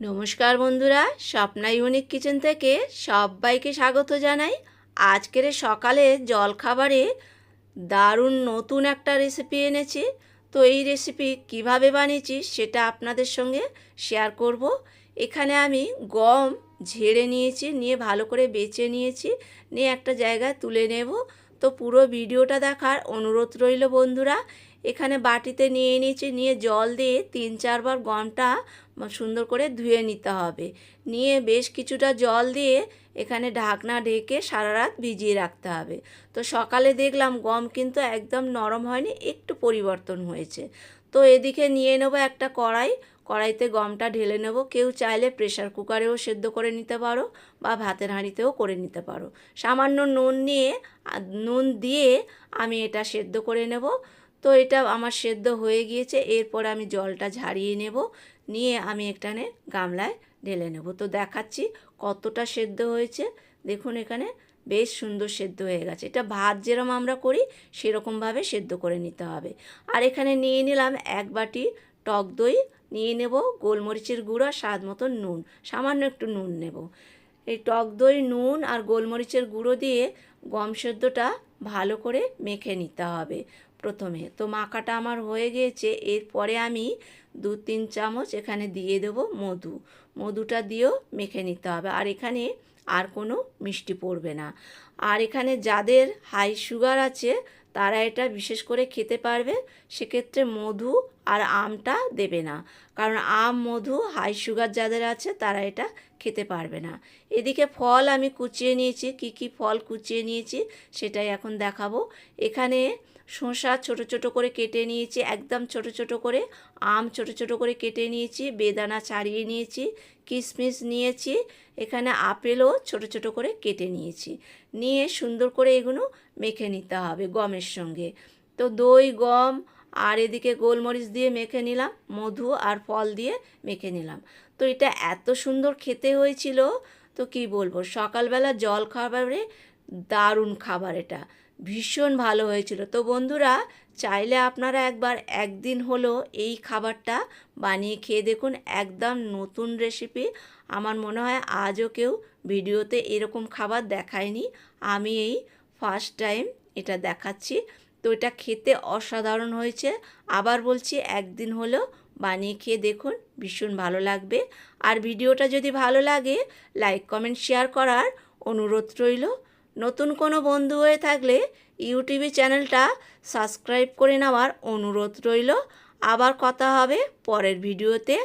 নমস্কার বন্ধুরা, Swapna unique kitchen থেকে সবাইকে স্বাগত জানাই। আজকের সকালে জলখাবারে দারুণ নতুন একটা রেসিপি এনেছি। তো এই রেসিপি কীভাবে বানিয়েছি সেটা আপনাদের সঙ্গে শেয়ার করব। এখানে আমি গম ঝেড়ে নিয়েছি, নিয়ে ভালো করে বেছে নিয়েছি, নিয়ে একটা জায়গায় তুলে নেব। তো পুরো ভিডিওটা দেখার অনুরোধ রইল বন্ধুরা। এখানে বাটিতে নিয়ে নিয়েছি নিয়ে জল দিয়ে তিন চারবার গমটা সুন্দর করে ধুয়ে নিতে হবে। নিয়ে বেশ কিছুটা জল দিয়ে এখানে ঢাকনা ঢেকে সারা রাত ভিজিয়ে রাখতে হবে। তো সকালে দেখলাম গম কিন্তু একদম নরম হয়নি, একটু পরিবর্তন হয়েছে। তো এদিকে নিয়ে নেব একটা কড়াই, কড়াইতে গমটা ঢেলে নেব। কেউ চাইলে প্রেশার কুকারেও সেদ্ধ করে নিতে পারো বা ভাতের হাঁড়িতেও করে নিতে পারো। সামান্য নুন নিয়ে নুন দিয়ে আমি এটা সেদ্ধ করে নেব। তো এটা আমার সেদ্ধ হয়ে গিয়েছে, এরপর আমি জলটা ঝারিয়ে নেব, নিয়ে আমি এখানে গামলায় ঢেলে নেব। তো দেখাচ্ছি কতটা সেদ্ধ হয়েছে, দেখুন এখানে বেশ সুন্দর সেদ্ধ হয়ে গেছে। এটা ভাত যেরকম আমরা করি, সেরকমভাবে সেদ্ধ করে নিতে হবে। আর এখানে নিয়ে নিলাম এক বাটি টক দই, নিয়ে নেব গোলমরিচের গুঁড়ো, স্বাদ মতো নুন, সামান্য একটু নুন নেব। এই টক দই, নুন আর গোলমরিচের গুঁড়ো দিয়ে গম সেদ্ধটা ভালো করে মেখে নিতে হবে প্রথমে। তো মাখাটা আমার হয়ে গিয়েছে এরপরে আমি দু তিন চামচ এখানে দিয়ে দেবো মধু। মধুটা দিয়েও মেখে নিতে হবে। আর এখানে আর কোনো মিষ্টি পড়বে না। আর এখানে যাদের হাই সুগার আছে, তারা এটা বিশেষ করে খেতে পারবে। সেক্ষেত্রে মধু আর আমটা দেবে না। কারণ আম, মধু, হাই সুগার যাদের আছে, তারা এটা খেতে পারবে না। এদিকে ফল আমি কুচিয়ে নিয়েছি। কি কি ফল কুচিয়ে নিয়েছি, সেটাই এখন দেখাবো। এখানে শসা ছোট ছোট করে কেটে নিয়েছি, একদম ছোট ছোট করে। আম ছোট ছোট করে কেটে নিয়েছি, বেদানা ছাড়িয়ে নিয়েছি কিশমিশ নিয়েছি। এখানে আপেলও ছোট ছোট করে কেটে নিয়েছি। নিয়ে সুন্দর করে এগুলো মেখে নিতে হবে গমের সঙ্গে। তো দই, গম আর এদিকে গোলমরিচ দিয়ে মেখে নিলাম, মধু আর ফল দিয়ে মেখে নিলাম। তো এটা এত সুন্দর খেতে হয়েছিল, তো কি বলব, সকালবেলা জল খাবারে দারুণ খাবার এটা, ভীষণ ভালো হয়েছিল। তো বন্ধুরা, চাইলে আপনারা একবার একদিন হলো এই খাবারটা বানিয়ে খেয়ে দেখুন, একদম নতুন রেসিপি আমার মনে হয় আজও কেউ ভিডিওতে এরকম খাবার দেখায়নি। আমি এই ফার্স্ট টাইম এটা দেখাচ্ছি। তো এটা খেতে অসাধারণ হয়েছে। আবার বলছি, একদিন হলো বানিয়ে খেয়ে দেখুন, ভীষণ ভালো লাগবে। আর ভিডিওটা যদি ভালো লাগে, লাইক, কমেন্ট, শেয়ার করার অনুরোধ রইল। নতুন কোনো বন্ধু হয়ে থাকলে ইউটিউবে চ্যানেলটা সাবস্ক্রাইব করে নেওয়ার অনুরোধ রইল। আবার কথা হবে পরের ভিডিওতে।